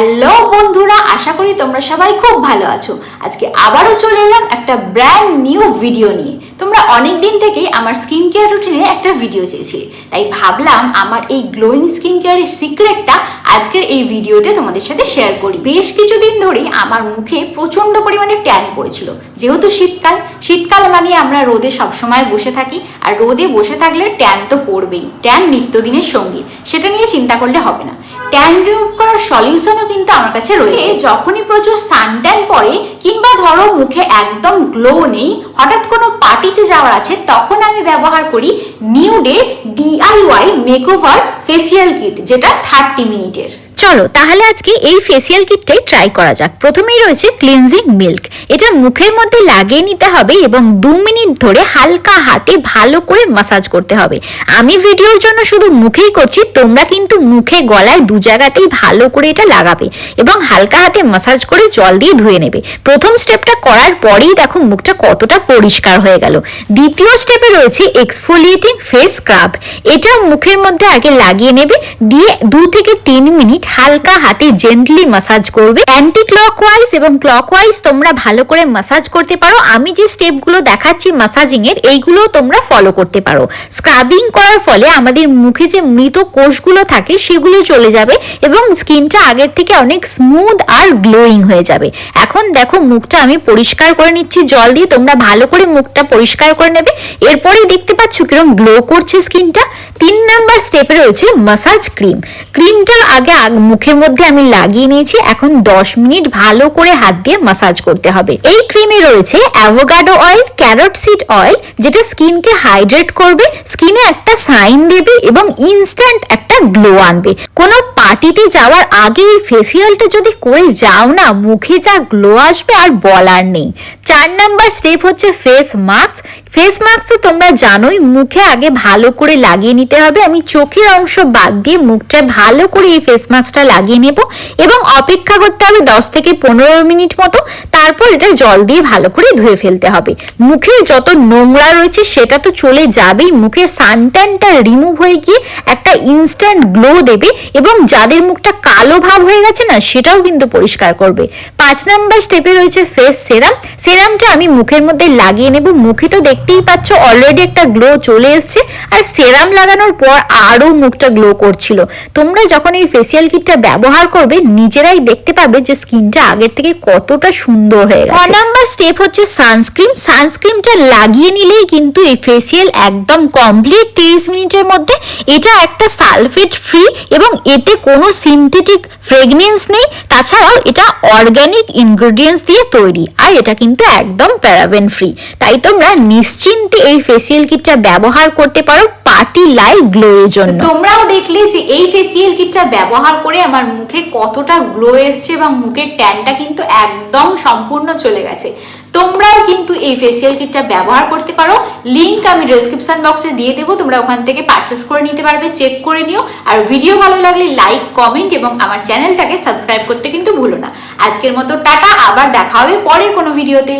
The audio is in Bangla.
হ্যালো বন্ধুরা, আশা করি তোমরা সবাই খুব ভালো আছো। আজকে আবারও চলে এলাম একটা ব্র্যান্ড নিউ ভিডিও নিয়ে। তোমরা অনেক দিন থেকেই আমার স্কিন কেয়ার রুটিনের একটা ভিডিও চেয়েছিলে। তাই ভাবলাম আমার এই গ্লোয়িং স্কিন কেয়ারের সিক্রেটটা আজকের এই ভিডিওতে তোমাদের সাথে শেয়ার করি। বেশ কিছুদিন ধরেই আমার মুখে প্রচণ্ড পরিমাণে ট্যান পড়েছিল। যেহেতু শীতকাল শীতকাল মানে আমরা রোদে সবসময় বসে থাকি, আর রোদে বসে থাকলে ট্যান তো পড়বেই। ট্যান নিত্যদিনের সঙ্গী, সেটা নিয়ে চিন্তা করলে হবে না। ট্যান রিমুভ করার সলিউশনও কিন্তু আমার কাছে রয়েছে। যখনই প্রচুর সানট্যান পড়ে, কিংবা ধরো মুখে একদম গ্লো নেই, হঠাৎ কোনো পার্টিতে যাওয়ার আছে, তখন আমি ব্যবহার করি নিউডের ডিআইওয়াই মেকওভার ফেসিয়াল কিট যেটা থার্টি মিনিটের চলো, তাহলে আজকে এই ফেসিয়াল কিটটাই ট্রাই করা যাক। প্রথমেই রয়েছে ক্লিনজিং মিল্ক এটা মুখের মধ্যে লাগিয়ে নিতে হবে এবং দু মিনিট ধরে হালকা হাতে ভালো করে মাসাজ করতে হবে। আমি ভিডিওর জন্য শুধু মুখেই করছি, তোমরা কিন্তু মুখে গলায় দু জায়গাতেই ভালো করে এটা লাগাবে এবং হালকা হাতে মাসাজ করে জল দিয়ে ধুয়ে নেবে। প্রথম স্টেপটা করার পরেই দেখো মুখটা কতটা পরিষ্কার হয়ে গেল। দ্বিতীয় স্টেপে রয়েছে এক্সফোলিয়েটিং ফেস স্ক্রাব এটা মুখের মধ্যে আগে লাগিয়ে নেবে, দিয়ে দু থেকে তিন মিনিট হালকা হাতে জেন্টলি মাসাজ করবে। অ্যান্টি ক্লকওয়াইজ এবং ক্লকওয়াইজ তোমরা ভালো করে মাসাজ করতে পারো। আমি যে স্টেপগুলো দেখাচ্ছি মাসাজিং এর এইগুলো তোমরা ফলো করতে পারো। স্ক্রাবিং করার ফলে আমাদের মুখে যে মৃত কোষগুলো থাকে, সেগুলো চলে যাবে এবং স্কিনটা আগের থেকে অনেক স্মুথ আর গ্লোয়িং হয়ে যাবে। এখন দেখো মুখটা আমি পরিষ্কার করে নিচ্ছি। জল দিয়ে তোমরা ভালো করে মুখটা পরিষ্কার করে নেবে। এরপরেই দেখতে পাচ্ছ কীরকম গ্লো করছে স্কিনটা তিন নাম্বার স্টেপে রয়েছে মাসাজ ক্রিম ক্রিমটা আগ- মুখের মধ্যে আমি লাগিয়ে নিয়েছি। এখন 10 মিনিট ভালো করে হাত দিয়ে মাসাজ করতে হবে। এই ক্রিমে রয়েছে avocado oil carrot seed oil যেটা স্কিনকে হাইড্রেট করবে, স্কিনে একটা সাইন দেবে এবং ইনস্ট্যান্ট একটা গ্লো আনবে। কোনো পার্টিতে যাওয়ার আগে এই ফেসিয়ালটা যদি করে যাও না, মুখে যা গ্লো আসবে আর বলার নেই। চার নাম্বার স্টেপ হচ্ছে ফেস মাস্ক ফেস মাস্ক তো তোমরা জানোই, মুখে আগে ভালো করে লাগিয়ে নিতে হবে। আমি চোখের অংশ বাদ দিয়ে মুখটা ভালো করে এই ফেস মাস্কটা লাগিয়ে নেব এবং অপেক্ষা করতে হবে দশ থেকে পনেরো মিনিট মতো। তারপর এটা জল দিয়ে ভালো করে ধুয়ে ফেলতে হবে। মুখের যত নোংরা রয়েছে সেটা তো চলে যাবেই। মুখের সানট্যানটা রিমুভ হয়ে গিয়ে একটা ইনস্ট্যান্ট গ্লো দেবে এবং যাদের মুখটা কালো ভাব হয়ে গেছে না, সেটাও কিন্তু পরিষ্কার করবে। পাঁচ নাম্বার স্টেপে রয়েছে ফেস সেরাম সেরামটা আমি মুখের মধ্যে লাগিয়ে নেব। মুখে তো দেখতেই পাচ্ছ অলরেডি একটা গ্লো চলে এসছে। আর সেরাম লাগানোর পর আরও মুখটা গ্লো করছিল। তোমরা যখন এই ফেসিয়াল কিটটা ব্যবহার করবে, নিজেরাই দেখতে পাবে যে স্কিনটা আগের থেকে কতটা সুন্দর হয়ে গেছে। নাম্বার স্টেপ হচ্ছে সানস্ক্রিন সানস্ক্রিনটা লাগিয়ে নিলেই কিন্তু এই ফেসিয়াল একদম কমপ্লিট তিরিশ মিনিটের মধ্যে এটা একটা সালফেট ফ্রি এবং এতে কোনো সিনথেটিক ফ্রেগনেন্স নেই। তাছাড়াও এটা অর্গানিক ইনগ্রেডিয়েন্টস দিয়ে তৈরি আর এটা কিন্তু একদম প্যারাবেন ফ্রি তাই তোমরা নিশ্চিন্তে এই ফেসিয়াল কিটটা ব্যবহার করতে পারো। পার্টি লাইক গ্লো এর জন্য। তোমরাও দেখলে যে এই ফেসিয়াল কিটটা ব্যবহার করে আমার মুখে কতটা গ্লো এসছে এবং মুখের ট্যানটা কিন্তু একদম সম্পূর্ণ চলে গেছে। তোমরাও কিন্তু এই ফেসিয়াল কিটটা ব্যবহার করতে পারো। লিংক আমি ডেসক্রিপশন বক্সে দিয়ে দেবো। তোমরা ওখান থেকে পারচেস করে নিতে পারবে চেক করে নিও। আর ভিডিও ভালো লাগলে লাইক কমেন্ট এবং আমার চ্যানেলটাকে সাবস্ক্রাইব করতে কিন্তু ভুলো না। আজকের মতো টাটা, আবার দেখা হবে পরের কোনো ভিডিওতে